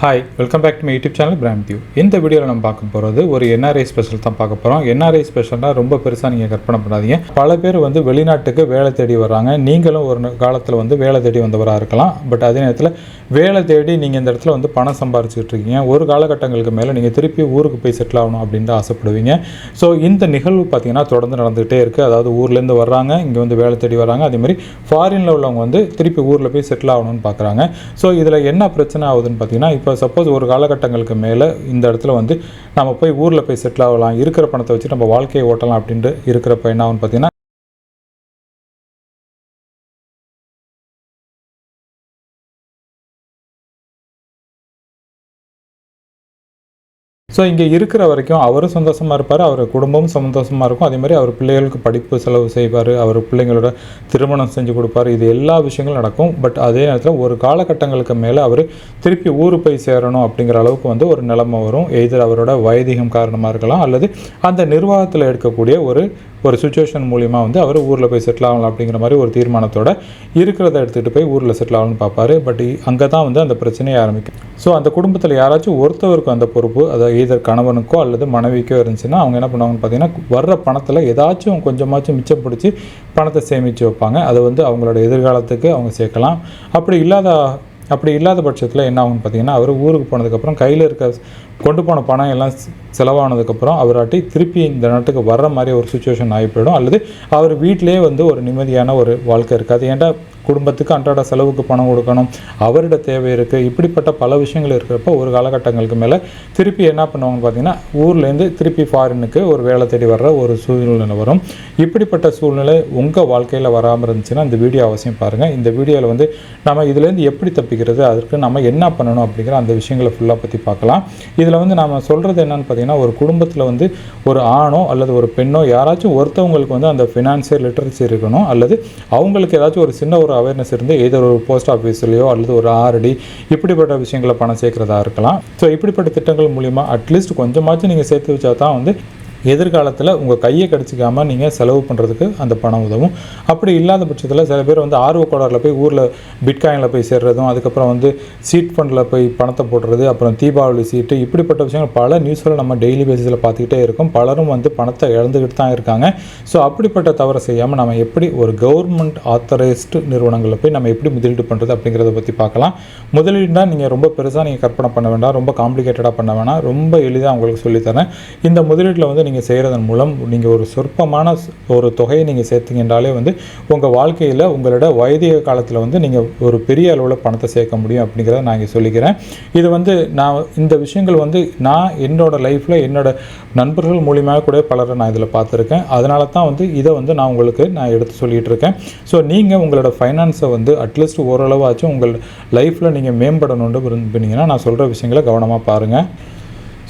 Hi welcome back to my YouTube channel brand view இந்த வீடியோவில் நம்ம பார்க்க போகிறது ஒரு என்ஆர்ஐ ஸ்பெஷல் தான் பார்க்க போகிறோம் என்ஆர்ஐ ஸ்பெஷல்னால் ரொம்ப பெருசாக நீங்கள் கற்பனை பண்ணாதீங்க. பல பேர் வந்து வெளிநாட்டுக்கு வேலை தேடி வர்றாங்க. நீங்களும் ஒரு காலத்தில் வந்து வேலை தேடி வந்தவராக இருக்கலாம். பட் அதே நேரத்தில் வேலை தேடி நீங்கள் இந்த இடத்துல வந்து பணம் சம்பாரிச்சுட்டு இருக்கீங்க. ஒரு காலகட்டங்களுக்கு மேலே நீங்கள் திருப்பி ஊருக்கு போய் செட்டில் ஆகணும் அப்படின்னு தான் ஆசைப்படுவீங்க. ஸோ இந்த நிகழ்வு பார்த்தீங்கன்னா தொடர்ந்து நடந்துகிட்டே இருக்குது அதாவது ஊர்லேருந்து வர்றாங்க இங்கே வந்து வேலை தேடி வர்றாங்க. அதே மாதிரி ஃபாரினில் உள்ளவங்க வந்து திருப்பி ஊரில் போய் செட்டில் ஆகணும்னு பார்க்குறாங்க. ஸோ இதில் என்ன பிரச்சனை ஆகுதுன்னு பார்த்தீங்கன்னா இப்போ சப்போஸ் ஒரு காலகட்டங்களுக்கு மேலே இந்த இடத்துல வந்து நம்ம போய் ஊரில் போய் செட்டில் ஆகலாம் இருக்கிற பணத்தை வச்சு நம்ம வாழ்க்கையை ஓட்டலாம் அப்படின்ட்டு இருக்கிறப்ப என்ன ஆகும்னு பார்த்தீங்கன்னா ஸோ இங்கே இருக்கிற வரைக்கும் அவரும் சந்தோஷமாக இருப்பார் அவர் குடும்பமும் சந்தோஷமாக இருக்கும். அதே மாதிரி அவர் பிள்ளைகளுக்கு படிப்பு செலவு செய்வார் அவர் பிள்ளைங்களோட திருமணம் செஞ்சு கொடுப்பாரு. இது எல்லா விஷயங்களும் நடக்கும். பட் அதே நேரத்தில் ஒரு காலகட்டங்களுக்கு மேலே அவர் திருப்பி ஊர் போய் சேரணும் அப்படிங்கிற அளவுக்கு வந்து ஒரு நிலைமை வரும். எதிர் அவரோட வயதிகம் காரணமாக இருக்கலாம் அல்லது அந்த நிர்வாகத்தில் எடுக்கக்கூடிய ஒரு ஒரு சுச்சுவேஷன் மூலிமா வந்து அவர் ஊரில் போய் செட்டில் ஆகலாம் அப்படிங்கிற மாதிரி ஒரு தீர்மானத்தோட இருக்கிறத எடுத்துகிட்டு போய் ஊரில் செட்டில் ஆகணும்னு பார்ப்பாரு. பட் அங்கே தான் வந்து அந்த பிரச்சனையை ஆரம்பிக்கும். ஸோ அந்த குடும்பத்தில் யாராச்சும் ஒருத்தவருக்கு அந்த பொறுப்பு அதை either கணவனுக்கோ அல்லது மனைவிக்கோ இருந்துச்சுன்னா அவங்க என்ன பண்ணுவாங்கன்னு பார்த்தீங்கன்னா வர்ற பணத்தில் ஏதாச்சும் கொஞ்சமாச்சும் மிச்சம் பிடிச்சி பணத்தை சேமித்து வைப்பாங்க. அதை வந்து அவங்களோட எதிர்காலத்துக்கு அவங்க சேர்க்கலாம். அப்படி இல்லாத அப்படி இல்லாத பட்சத்தில் என்ன ஆகும்னு பார்த்தீங்கன்னா அவர் ஊருக்கு போனதுக்கப்புறம் கையில் இருக்க கொண்டு போன பணம் எல்லாம் செலவானதுக்கப்புறம் அவராட்டி திருப்பி இந்த நாட்டுக்கு வர்ற மாதிரி ஒரு சுச்சுவேஷன் ஆகி போயிடும். அல்லது அவர் வீட்டிலேயே வந்து ஒரு நிம்மதியான ஒரு வாழ்க்கை இருக்காது. ஏன்டா குடும்பத்துக்கு அன்றாட செலவுக்கு பணம் கொடுக்கணும்? அவரோட தேவை இருக்குது இப்படிப்பட்ட பல விஷயங்கள் இருக்கிறப்ப ஒரு காலகட்டங்களுக்கு மேலே திருப்பி என்ன பண்ணுவாங்கன்னு பார்த்தீங்கன்னா ஊர்லேருந்து திருப்பி ஃபாரினுக்கு ஒரு வேலை தேடி வர்ற ஒரு சூழ்நிலை வரும். இப்படிப்பட்ட சூழ்நிலை உங்கள் வாழ்க்கையில் வராமல் இருந்துச்சுன்னா இந்த வீடியோ அவசியம் பாருங்கள் இந்த வீடியோவில் வந்து நம்ம இதுலேருந்து எப்படி தப்பிக்கிறது அதற்கு நம்ம என்ன பண்ணணும் அப்படிங்கிற அந்த விஷயங்களை ஃபுல்லாக பற்றி பார்க்கலாம். இது இதில் வந்து நம்ம சொல்கிறது என்னென்னு பார்த்தீங்கன்னா ஒரு குடும்பத்தில் வந்து ஒரு ஆணோ அல்லது ஒரு பெண்ணோ யாராச்சும் ஒருத்தவங்களுக்கு வந்து அந்த ஃபினான்ஷியல் லிட்டரசி இருக்கணும் அல்லது அவங்களுக்கு ஏதாச்சும் ஒரு சின்ன ஒரு அவேர்னஸ் இருந்து ஏதோ ஒரு போஸ்ட் ஆஃபீஸ்லையோ அல்லது ஒரு ஆர்டி இப்படிப்பட்ட விஷயங்களை பணம் சேர்க்குறதா இருக்கலாம். ஸோ இப்படிப்பட்ட திட்டங்கள் மூலிமா அட்லீஸ்ட் கொஞ்சமாச்சும் நீங்கள் சேர்த்து வச்சா தான் வந்து எதிர்காலத்தில் உங்கள் கையை கடிச்சிக்காமல் நீங்கள் செலவு பண்ணுறதுக்கு அந்த பணம் உதவும். அப்படி இல்லாத பட்சத்தில் சில பேர் வந்து ஆர்வ கோளாறில் போய் ஊரில் பிட்காயினில் போய் சேர்றதும் அதுக்கப்புறம் வந்து சீட் ஃபண்டில் போய் பணத்தை போடுறது அப்புறம் தீபாவளி சீட்டு இப்படிப்பட்ட விஷயங்கள் பல நியூஸில் நம்ம டெய்லி பேசிஸில் பார்த்துக்கிட்டே இருக்கும். பலரும் வந்து பணத்தை இழந்துக்கிட்டு தான் இருக்காங்க. ஸோ அப்படிப்பட்ட தவறை செய்யாமல் நம்ம எப்படி ஒரு கவர்மெண்ட் ஆத்தரைஸ்டு நிறுவனங்களில் போய் நம்ம எப்படி முதலீடு பண்ணுறது அப்படிங்கிறத பற்றி பார்க்கலாம். முதலீடுனா நீங்கள் ரொம்ப பெருசாக நீங்கள் கற்பனை பண்ண வேண்டாம் ரொம்ப காம்ப்ளிகேட்டடாக பண்ண வேணாம். ரொம்ப எளிதாக உங்களுக்கு சொல்லித்தரேன். இந்த முதலீட்டில் வந்து நீங்கள் செய்கிறதன் மூலம் நீங்கள் ஒரு சொற்பமான ஒரு தொகையை நீங்கள் சேர்த்தீங்கன்றாலே வந்து உங்கள் வாழ்க்கையில் உங்களோட வயதிக காலத்தில் வந்து நீங்கள் ஒரு பெரிய அளவில் பணத்தை சேர்க்க முடியும் அப்படிங்கிறத நான் இங்கே சொல்லிக்கிறேன். இது வந்து நான் இந்த விஷயங்கள் வந்து நான் என்னோட லைஃப்பில் என்னோட நண்பர்கள் மூலியமாக கூட பலரை நான் இதில் பார்த்துருக்கேன். அதனால தான் வந்து இதை வந்து நான் உங்களுக்கு நான் எடுத்து சொல்லிகிட்டு இருக்கேன். ஸோ நீங்கள் உங்களோட ஃபைனான்ஸை வந்து அட்லீஸ்ட் ஓரளவாச்சும் உங்கள் லைஃப்பில் நீங்கள் மேம்படணும்னு விரும்பினீங்கன்னா நான் சொல்கிற விஷயங்களை கவனமாக பாருங்கள்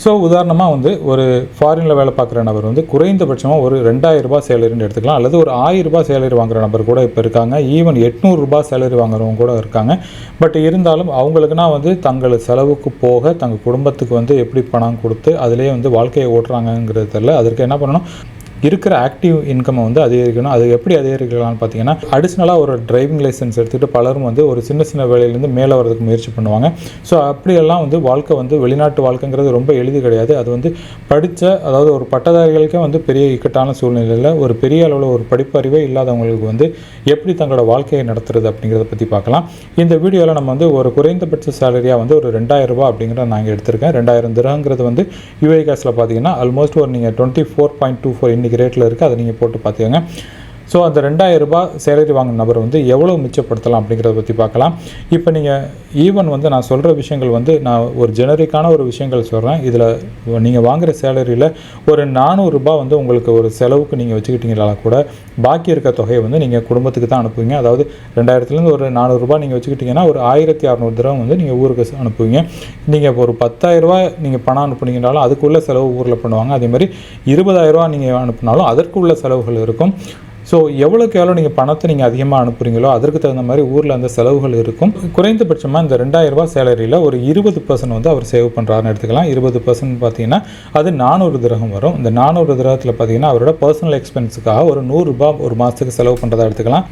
ஸோ உதாரணமாக வந்து ஒரு ஃபாரினில் வேலை பார்க்குற நபர் வந்து குறைந்தபட்சமாக ஒரு ரெண்டாயிரரூபா சேலரின்னு எடுத்துக்கலாம். அல்லது ஒரு ஆயிரரூபா சேலரி வாங்குற நபர் கூட இப்போ இருக்காங்க. ஈவன் எட்நூறுரூபா சேலரி வாங்குறவங்க கூட இருக்காங்க. பட் இருந்தாலும் அவங்களுக்குனா வந்து தங்கள் செலவுக்கு போக தங்கள் குடும்பத்துக்கு வந்து எப்படி பணம் கொடுத்து அதிலே வந்து வாழ்க்கையை ஓட்டுறாங்கங்கிறது தெரியல. அதற்கு என்ன பண்ணணும்? இருக்கிற ஆக்டிவ் இன்கம்மை வந்து அதிகரிக்கணும். அது எப்படி அதிகரிக்கலாம்னு பார்த்தீங்கன்னா அடிஷ்னலாக ஒரு டிரைவிங் லைசன்ஸ் எடுத்துகிட்டு பலரும் வந்து ஒரு சின்ன சின்ன வேலையிலேருந்து மேலே வரதுக்கு முயற்சி பண்ணுவாங்க. ஸோ அப்படியெல்லாம் வந்து வாழ்க்கை வந்து வெளிநாட்டு வாழ்க்கைங்கிறது ரொம்ப எளிது கிடையாது. அது வந்து படித்த அதாவது ஒரு பட்டதாரிகளுக்கே வந்து பெரிய இக்கட்டான சூழ்நிலையில் ஒரு பெரிய அளவில் ஒரு படிப்பறிவே இல்லாதவங்களுக்கு வந்து எப்படி தங்களோட வாழ்க்கையை நடத்துறது அப்படிங்கிறத பற்றி பார்க்கலாம். இந்த வீடியோவில் நம்ம வந்து ஒரு குறைந்தபட்ச சேலரியாக வந்து ஒரு ரெண்டாயிரம் ரூபாய் அப்படிங்கிறத நாங்கள் எடுத்திருக்கேன். ரெண்டாயிரம் திரங்கிறது வந்து யூஏ காசில் பார்த்தீங்கன்னா ஆல்மோஸ்ட் ஒரு நீங்கள் twenty four point two four இன்றைக்கி ரேட்டில் இருக்குது அதை நீங்கள் போட்டு பார்த்துக்கோங்க. ஸோ அந்த ரெண்டாயிரம் ரூபாய் சேலரி வாங்கின நபர் வந்து எவ்வளோ மிச்சப்படுத்தலாம் அப்படிங்கிறத பற்றி பார்க்கலாம். இப்போ நீங்கள் ஈவன் வந்து நான் சொல்கிற விஷயங்கள் வந்து நான் ஒரு ஜெனரிக்கான ஒரு விஷயங்கள் சொல்கிறேன் இதில் நீங்கள் வாங்குகிற சேலரியில் ஒரு நானூறுரூபா வந்து உங்களுக்கு ஒரு செலவுக்கு நீங்கள் வச்சுக்கிட்டீங்களா கூட பாக்கி இருக்க தொகையை வந்து நீங்கள் குடும்பத்துக்கு தான் அனுப்புவீங்க. அதாவது ரெண்டாயிரத்துலேருந்து ஒரு நானூறுரூபா நீங்கள் வச்சுக்கிட்டிங்கன்னா ஒரு ஆயிரத்தி அறநூறு தடவை வந்து நீங்கள் ஊருக்கு அனுப்புவீங்க. நீங்கள் இப்போ ஒரு பத்தாயிரரூபா நீங்கள் பணம் அனுப்புனீங்கனாலும் அதுக்குள்ள செலவு ஊரில் பண்ணுவாங்க. அதே மாதிரி இருபதாயிரரூபா நீங்கள் அனுப்புனாலும் அதற்குள்ள செலவுகள் இருக்கும். ஸோ எவ்வளோக்கு எவ்வளோ நீங்கள் பணத்தை நீங்கள் அதிகமாக அனுப்புறீங்களோ அதற்கு தகுந்த மாதிரி ஊரில் அந்த செலவுகள் இருக்கும். குறைந்தபட்சமாக இந்த ரெண்டாயிரரூபா சேலரியில் ஒரு இருபது பர்சன்ட் வந்து அவர் சேவ் பண்ணுறாருன்னு எடுத்துக்கலாம். இருபது பர்சன்ட் பார்த்தீங்கன்னா அது நானூறு திரகம் வரும். இந்த நானூறு திரகத்தில் பார்த்தீங்கன்னா அவரோட பர்சனல் எக்ஸ்பென்ஸுக்காக ஒரு நூறுரூபா ஒரு மாதத்துக்கு செலவு பண்ணுறதா எடுத்துக்கலாம்.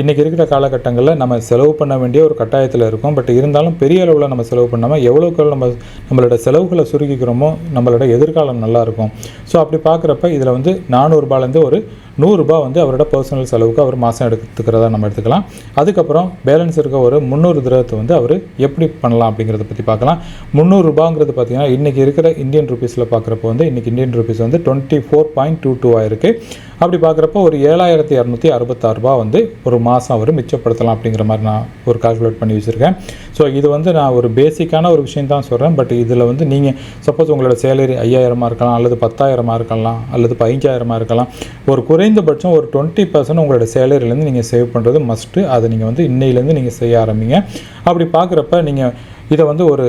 இன்றைக்கி இருக்கிற காலகட்டங்களில் நம்ம செலவு பண்ண வேண்டிய ஒரு கட்டாயத்தில் இருக்கும். பட் இருந்தாலும் பெரிய அளவில் நம்ம செலவு பண்ணாமல் எவ்வளோக்கு நம்ம நம்மளோட செலவுகளை சுருக்கிக்கிறோமோ நம்மளோட எதிர்காலம் நல்லாயிருக்கும் ஸோ அப்படி பார்க்குறப்ப இதில் வந்து நானூறுரூபாலேருந்து ஒரு நூறுரூபா வந்து அவரோட பர்சனல் செலவுக்கு அவர் மாதம் எடுத்துக்கிறதா நம்ம எடுத்துக்கலாம். அதுக்கப்புறம் பேலன்ஸ் இருக்க ஒரு முந்நூறு திரகத்தை வந்து அவர் எப்படி பண்ணலாம் அப்படிங்கிறத பற்றி பார்க்கலாம் முந்நூறுரூபாங்கிறது பார்த்தீங்கன்னா இன்றைக்கி இருக்கிற இந்தியன் ருபீஸில் பார்க்குறப்ப வந்து இன்றைக்கி இந்தியன் ருபீஸ் வந்து twenty four point two two ஆயிருக்கு அப்படி பார்க்குறப்ப ஒரு ஏழாயிரத்தி இரநூத்தி அறுபத்தாறு ரூபா வந்து ஒரு மாதம் அவர் மிச்சப்படுத்தலாம் அப்படிங்கிற மாதிரி நான் ஒரு கால்குலேட் பண்ணி வச்சுருக்கேன். ஸோ இது வந்து நான் ஒரு பேசிக்கான ஒரு விஷயம் தான் சொல்கிறேன் பட் இதில் வந்து நீங்கள் சப்போஸ் உங்களோட சேலரி ஐயாயிரமாக இருக்கலாம் அல்லது பத்தாயிரமாக இருக்கலாம் அல்லது பதினஞ்சாயிரமாக இருக்கலாம். ஒரு குறைந்தபட்சம் ஒரு டுவெண்ட்டி பர்சன்ட் உங்களோட சேலரியிலேருந்து நீங்கள் சேவ் பண்ணுறது மஸ்ட்டு அதை நீங்கள் வந்து இன்னையிலேருந்து நீங்கள் செய்ய ஆரம்பிங்க. அப்படி பார்க்குறப்ப நீங்கள் இதை வந்து ஒரு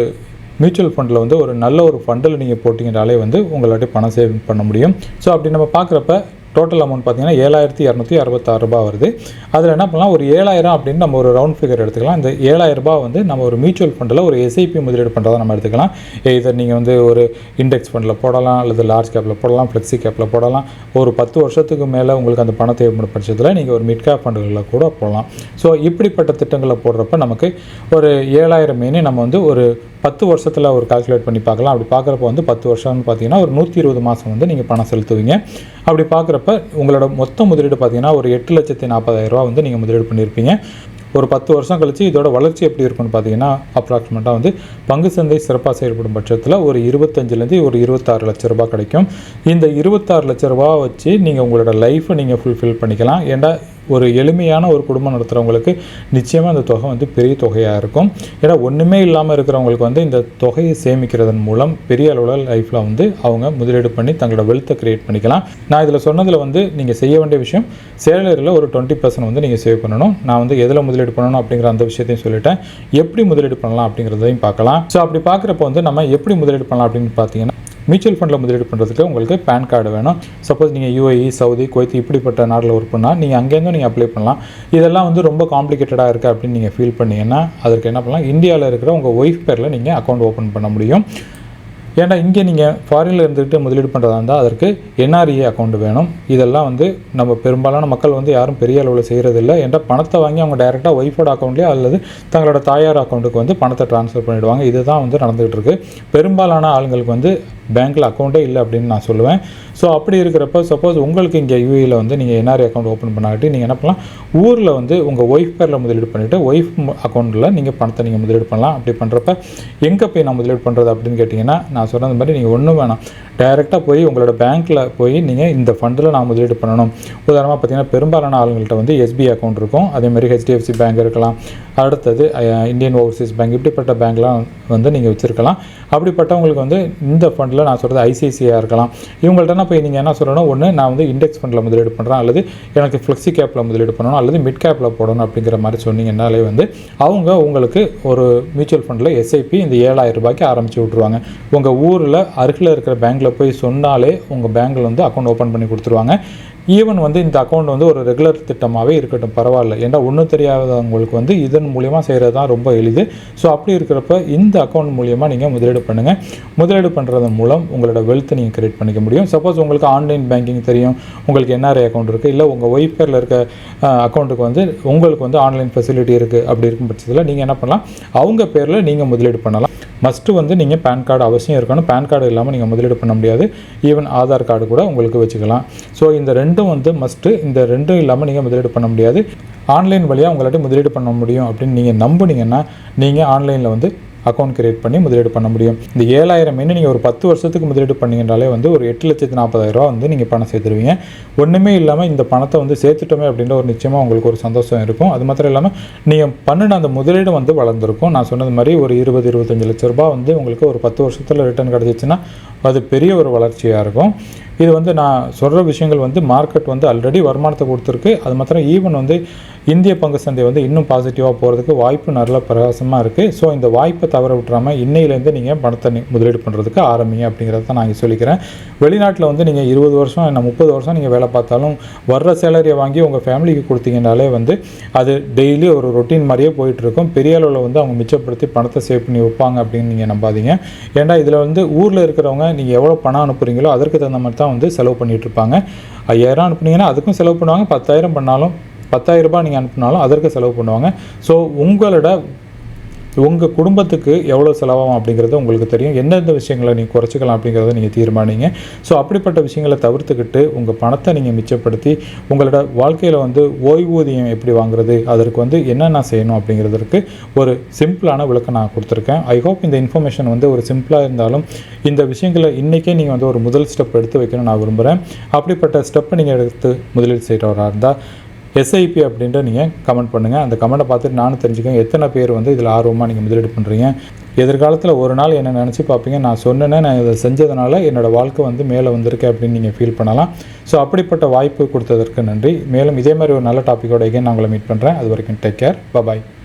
மியூச்சுவல் ஃபண்டில் வந்து ஒரு நல்ல ஒரு ஃபண்டில் நீங்கள் போட்டிங்கனாலே வந்து உங்களாட்டி பணம் சேவ் பண்ண முடியும். ஸோ அப்படி நம்ம பார்க்குறப்ப டோட்டல் அமௌண்ட் பார்த்தீங்கன்னா ஏழாயிரத்தி இரநூத்தி அறுபத்தாறு ரூபாய் வருது. அதில் என்ன பண்ணலாம்? ஒரு ஏழாயிரம் அப்படின்னு நம்ம ஒரு ரவுண்ட் ஃபிகர் எடுத்துக்கலாம். இந்த ஏழாயிரம் ரூபா வந்து நம்ம ஒரு மியூச்சுவல் ஃபண்டில் ஒரு எஸ்ஐபி முதலீடு பண்ணுறதா நம்ம எடுத்துக்கலாம். இதை நீங்கள் வந்து ஒரு இண்டெக்ஸ் ஃபண்டில் போடலாம் அல்லது லார்ஜ் கேப்பில் போடலாம் ஃப்ளெக்ஸி கேப்பில் போடலாம். ஒரு பத்து வருஷத்துக்கு மேலே உங்களுக்கு அந்த பணம் தேவைப்படும் பட்சத்தில் நீங்கள் ஒரு மிட் கேப் ஃபண்டுகளில் கூட போடலாம். ஸோ இப்படிப்பட்ட திட்டங்களை போடுறப்ப நமக்கு ஒரு ஏழாயிரம் மீனி நம்ம வந்து ஒரு பத்து வருஷத்தில் ஒரு கால்குலேட் பண்ணி பார்க்கலாம். அப்படி பார்க்குறப்ப வந்து பத்து வருஷம்னு பார்த்தீங்கன்னா ஒரு நூற்றி இருபது மாதம் வந்து நீங்கள் பணம் செலுத்துவீங்க. அப்படி பார்க்குறப்ப உங்களோட மொத்த முதலீடு பார்த்தீங்கன்னா ஒரு எட்டு லட்சத்தி நாற்பதாயிரரூவா வந்து நீங்கள் முதலீடு பண்ணியிருப்பீங்க. ஒரு பத்து வருஷம் கழித்து இதோட வளர்ச்சி எப்படி இருக்கும்னு பார்த்தீங்கன்னா அப்ராக்சிமேட்டாக வந்து பங்கு சந்தை சிறப்பாக செயல்படும் பட்சத்தில் ஒரு இருபத்தஞ்சிலேருந்து ஒரு இருபத்தாறு லட்ச ரூபா கிடைக்கும். இந்த இருபத்தாறு லட்ச ரூபா வச்சு நீங்கள் உங்களோட லைஃப்பை நீங்கள் ஃபுல்ஃபில் பண்ணிக்கலாம். ஏன்னா ஒரு எளிமையான ஒரு குடும்பம் நடத்துகிறவங்களுக்கு நிச்சயமாக அந்த தொகை வந்து பெரிய தொகையாக இருக்கும். ஏன்னா ஒன்றுமே இல்லாமல் இருக்கிறவங்களுக்கு வந்து இந்த தொகையை சேமிக்கிறதன் மூலம் பெரிய அளவில் லைஃப்பில் வந்து அவங்க முதலீடு பண்ணி தங்களோட வெல்த்தை க்ரியேட் பண்ணிக்கலாம். நான் இதில் சொன்னதில் வந்து நீங்கள் செய்ய வேண்டிய விஷயம் சேலரியில் ஒரு டுவெண்ட்டி பர்சன்ட் வந்து நீங்கள் சேவ் பண்ணணும். நான் வந்து எதில் முதலீடு பண்ணணும் அப்படிங்கிற அந்த விஷயத்தையும் சொல்லிட்டேன். எப்படி முதலீடு பண்ணலாம் அப்படிங்கிறதையும் பார்க்கலாம். ஸோ அப்படி பார்க்குறப்ப வந்து நம்ம எப்படி முதலீடு பண்ணலாம் அப்படின்னு பார்த்தீங்கன்னா மியூச்சுவல் ஃபண்டில் முதலீடு பண்ணுறதுக்கு உங்களுக்கு பேன் கார்டு வேணும். சப்போஸ் நீங்கள் யூஏஇ சவுதி குவைத் இப்படிப்பட்ட நாட்டில் ஒர்க் பண்ணால் நீங்கள் அங்கேருந்தும் நீங்கள் அப்ளை பண்ணலாம். இதெல்லாம் வந்து ரொம்ப காம்ப்ளிகேட்டடாக இருக்குது அப்படின்னு நீங்கள் ஃபீல் பண்ணீங்கன்னா அதற்கு என்ன பண்ணலாம்? இந்தியாவில் இருக்கிற உங்கள் ஒய்ஃப் பேரில் நீங்கள் அக்கௌண்ட் ஓப்பன் பண்ண முடியும். ஏன்னா இங்கே நீங்கள் ஃபாரினில் இருந்துக்கிட்டு முதலீடு பண்ணுறதா இருந்தால் அதற்கு என்ஆர்இ அக்கௌண்ட் வேணும். இதெல்லாம் வந்து நம்ம பெரும்பாலான மக்கள் வந்து யாரும் பெரிய அளவில் செய்கிறதில்ல என்ற பணத்தை வாங்கி அவங்க டைரெக்டாக ஒய்ஃபோட அக்கௌண்ட்லேயே அல்லது தங்களோட தாயார் அக்கௌண்ட்டுக்கு வந்து பணத்தை ட்ரான்ஸ்ஃபர் பண்ணிவிடுவாங்க இதுதான் வந்து நடந்துகிட்டு இருக்குது பெரும்பாலான ஆளுங்களுக்கு வந்து பேங்க்கில் அக்கௌண்ட்டே இல்லை அப்படின்னு நான் சொல்லுவேன். ஸோ அப்படி இருக்கிறப்ப சப்போஸ் உங்களுக்கு இங்கே யூஏயில் வந்து நீங்கள் என்ஆர்ஐ அக்கௌண்ட் ஓப்பன் பண்ணாட்டி நீங்கள் என்ன பண்ணலாம்? ஊரில் வந்து உங்கள் ஒய்ஃப் பேரில் முதலீடு பண்ணிவிட்டு ஒய்ஃப் அக்கௌண்ட்டில் நீங்கள் பணத்தை நீங்கள் முதலீடு பண்ணலாம். அப்படி பண்ணுறப்ப எங்கே போய் நான் முதலீடு பண்ணுறது அப்படின்னு கேட்டிங்கன்னா நான் நான் சொன்னது மாதிரி நீங்கள் ஒன்றும் வேணாம். டைரெக்டாக போய் உங்களோட பேங்க்கில் போய் நீங்கள் இந்த ஃபண்டில் நான் முதலீடு பண்ணணும். உதாரணமாக பார்த்தீங்கன்னா பெரும்பாலான ஆளுங்கள்ட்ட வந்து எஸ்பிஐ அக்கௌண்ட் இருக்கும். அதேமாதிரி ஹெச்டிஎஃப்சி பேங்க் இருக்கலாம். அடுத்தது இந்தியன் ஓவர்சீஸ் பேங்க் இப்படிப்பட்ட பேங்க்லாம் வந்து நீங்கள் வச்சுருக்கலாம். அப்படிப்பட்டவங்களுக்கு வந்து இந்த ஃபண்டில் நான் சொல்கிறது ஐசிஐசியாக இருக்கலாம். இவங்கள்ட்ட போய் நீங்கள் என்ன சொல்லணும்? ஒன்று நான் வந்து இண்டெக்ஸ் ஃபண்டில் முதலீடு பண்ணுறேன் அல்லது எனக்கு ஃப்ளெக்ஸி கேப்பில் முதலீடு பண்ணணும். அல்லது மிட் கேப்பில் போடணும் அப்படிங்கிற மாதிரி சொன்னீங்கன்னாலே வந்து அவங்க உங்களுக்கு ஒரு மியூச்சுவல் ஃபண்டில் எஸ்ஐபி இந்த ஏழாயிரம் ரூபாய்க்கு ஆரம்பித்து விட்ருவாங்க உங்கள் ஊரில் அருகில் இருக்கிற பேங்க்கில் போய் சொன்னாலே உங்கள் பேங்க்கில் வந்து அக்கௌண்ட் ஓப்பன் பண்ணி கொடுத்துருவாங்க. ஈவன் வந்து இந்த அக்கௌண்ட் வந்து ஒரு ரெகுலர் திட்டமாகவே இருக்கட்டும் பரவாயில்ல. ஏன்னா ஒன்றும் தெரியாதவங்களுக்கு வந்து இதன் மூலியமாக செய்கிறது தான் ரொம்ப எளிது. ஸோ அப்படி இருக்கிறப்ப இந்த அக்கௌண்ட் மூலியமாக நீங்கள் முதலீடு பண்ணுங்கள் முதலீடு பண்ணுறதன் மூலம் உங்களோட வெல்த்தை நீங்கள் கிரியேட் பண்ணிக்க முடியும். சப்போஸ் உங்களுக்கு ஆன்லைன் பேங்கிங் தெரியும். உங்களுக்கு என்ஆர்ஐ அக்கௌண்ட் இருக்குது இல்லை உங்கள் ஒய்ஃபேரில் இருக்க அக்கௌண்ட்டுக்கு வந்து உங்களுக்கு வந்து ஆன்லைன் ஃபெசிலிட்டி இருக்குது அப்படி இருக்கும் பட்சத்தில் நீங்கள் என்ன பண்ணலாம்? அவங்க பேரில் நீங்கள் முதலீடு பண்ணலாம். மஸ்ட்டு வந்து நீங்கள் பேன் கார்டு அவசியம் இருக்கணும். பேன் கார்டு இல்லாமல் நீங்கள் முதலீடு பண்ண முடியாது. ஈவன் ஆதார் கார்டு கூட உங்களுக்கு வச்சுக்கலாம். ஸோ இந்த ரெண்டும் வந்து மஸ்ட்டு இந்த ரெண்டும் இல்லாமல் நீங்கள் முதலீடு பண்ண முடியாது. ஆன்லைன் வழியாக உங்களாட்டி முதலீடு பண்ண முடியும் அப்படின்னு நீங்கள் நம்புனீங்கன்னா நீங்கள் ஆன்லைனில் வந்து அக்கௌண்ட் கிரியேட் பண்ணி முதலீடு பண்ண முடியும். இந்த ஏழாயிரம் மீன் நீங்கள் ஒரு பத்து வருஷத்துக்கு முதலீடு பண்ணீங்கன்றாலே வந்து ஒரு எட்டு லட்சத்து நாற்பதாயிரம் ரூபா வந்து நீங்கள் பணம் சேர்த்துருவீங்க. ஒன்றுமே இல்லாமல் இந்த பணத்தை வந்து சேர்த்துட்டோமே அப்படின்ற ஒரு நிச்சயமாக உங்களுக்கு ஒரு சந்தோஷம் இருக்கும். அது மாத்திரம் இல்லாமல் நீங்கள் பண்ணின அந்த முதலீடு வந்து வளர்ந்துருக்கும். நான் சொன்னது மாதிரி ஒரு இருபது இருபத்தஞ்சு லட்ச ரூபா வந்து உங்களுக்கு ஒரு பத்து வருஷத்தில் ரிட்டர்ன் கிடச்சிச்சின்னா அது பெரிய ஒரு வளர்ச்சியாக இருக்கும். இது வந்து நான் சொல்கிற விஷயங்கள் வந்து மார்க்கெட் வந்து ஆல்ரெடி வருமானத்தை கொடுத்துருக்கு. அது மாத்திரம் ஈவன் வந்து இந்திய பங்கு சந்தை வந்து இன்னும் பாசிட்டிவாக போகிறதுக்கு வாய்ப்பு நல்ல பிரகாசமாக இருக்குது ஸோ இந்த வாய்ப்பை தவற விட்டுறாமல் இன்னையிலேருந்து நீங்கள் பணத்தை முதலீடு பண்ணுறதுக்கு ஆரம்பிங்க அப்படிங்கிறத தான் நான் சொல்லிக்கிறேன். வெளிநாட்டில் வந்து நீங்கள் இருபது வருஷம் என்ன முப்பது வருஷம் நீங்கள் வேலை பார்த்தாலும் வர்ற சேலரியை வாங்கி உங்கள் ஃபேமிலிக்கு கொடுத்தீங்கனாலே வந்து அது டெய்லி ஒரு ரொட்டீன் மாதிரியே போயிட்டு இருக்கும் பெரிய அளவில் வந்து அவங்க மிச்சப்படுத்தி பணத்தை சேவ் பண்ணி வைப்பாங்க அப்படின்னு நீங்கள் நம்பாதீங்க. ஏன்னா இதில் வந்து ஊரில் இருக்கிறவங்க நீங்கள் எவ்வளோ பணம் அனுப்புகிறீங்களோ அதற்கு தகுந்த மாதிரி தான் வந்து செலவு பண்ணிட்டு இருப்பாங்க ஐயாயிரம் அனுப்புனீங்கன்னா அதுக்கும் செலவு பண்ணுவாங்க. பத்தாயிரம் பண்ணாலும் பத்தாயிரம் ரூபாய் நீங்கள் அனுப்புனாலும் அதற்கு செலவு பண்ணுவாங்க. ஸோ உங்களோட உங்கள் குடும்பத்துக்கு எவ்வளோ செலவாகும் அப்படிங்கிறது உங்களுக்கு தெரியும். எந்தெந்த விஷயங்களை நீங்கள் குறைச்சிக்கலாம் அப்படிங்கிறத நீங்கள் தீர்மானிங்க. ஸோ அப்படிப்பட்ட விஷயங்களை தவிர்த்துக்கிட்டு உங்கள் பணத்தை நீங்கள் மிச்சப்படுத்தி உங்களோட வாழ்க்கையில் வந்து ஓய்வூதியம் எப்படி வாங்குறது அதற்கு வந்து என்னென்ன செய்யணும் அப்படிங்கிறதுக்கு ஒரு சிம்பிளான விளக்கம் நான் கொடுத்துருக்கேன். ஐ ஹோப் இந்த இன்ஃபர்மேஷன் வந்து ஒரு சிம்பிளாக இருந்தாலும் இந்த விஷயங்களை இன்றைக்கே நீங்கள் வந்து ஒரு முதல் ஸ்டெப் எடுத்து வைக்கணும்னு நான் விரும்புகிறேன் அப்படிப்பட்ட ஸ்டெப்பை நீங்கள் எடுத்து முதலீடு செய்கிறவராக இருந்தால் எஸ்ஐபி அப்படின்ட்டு நீங்கள் கமெண்ட் பண்ணுங்கள் அந்த கமெண்ட்டை பார்த்துட்டு நானும் தெரிஞ்சுக்கேன் எத்தனை பேர் வந்து இதில் ஆர்வமாக நீங்கள் முதலீடு பண்ணுறீங்க எதிர்காலத்தில் ஒரு நாள் என்ன நினச்சி பார்ப்பீங்க. நான் சொன்னேன்னே நான் இதை செஞ்சதுனால என்னோடய வாழ்க்கை வந்து மேலே வந்திருக்கு அப்படின்னு நீங்கள் ஃபீல் பண்ணலாம். ஸோ அப்படிப்பட்ட வாய்ப்பு கொடுத்ததற்கு நன்றி. மேலும் இதே மாதிரி ஒரு நல்ல டாப்பிக்கோட எகைன் நான் உங்களை மீட் பண்ணுறேன் அது வரைக்கும் take care bye bye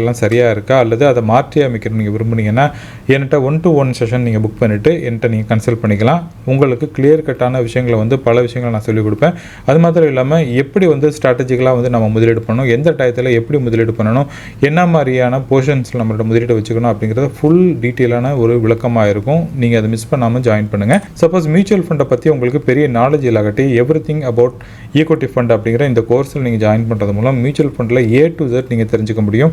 எல்லாம் சரியாக இருக்கா? அல்லது அதை மாற்றி அமைக்கணும் நீங்கள் விரும்புனீங்கன்னா என்கிட்ட ஒன் டு ஒன் செஷன் நீங்கள் புக் பண்ணிவிட்டு என்கிட்ட நீங்கள் கன்சல்ட் பண்ணிக்கலாம். உங்களுக்கு கிளியர் கட்டான விஷயங்களை வந்து பல விஷயங்களை நான் சொல்லிக் கொடுப்பேன். அது மாத்திரம் இல்லாமல் எப்படி வந்து ஸ்ட்ராட்டஜிக்கலாக வந்து நம்ம முதலீடு பண்ணணும்? எந்த டயத்தில் எப்படி முதலீடு பண்ணணும்? என்ன மாதிரியான போர்ஷன்ஸில் நம்மளோட முதலீடு வச்சுக்கணும்? அப்படிங்கிறத ஃபுல் டீட்டெயிலான ஒரு விளக்கமாக இருக்கும். நீங்கள் அதை மிஸ் பண்ணாமல் ஜாயின் பண்ணுங்கள் சப்போஸ் மியூச்சுவல் ஃபண்டை பற்றி உங்களுக்கு பெரிய நாலேஜ் இல்லாகட்டி everything about equity fund அப்படிங்கிற இந்த கோர்ஸில் நீங்கள் ஜாயின் பண்ணுறது மூலம் மியூச்சுவல் ஃபண்டில் ஏ டு ஜெட் நீங்கள் தெரிஞ்சுக்க முடியும்.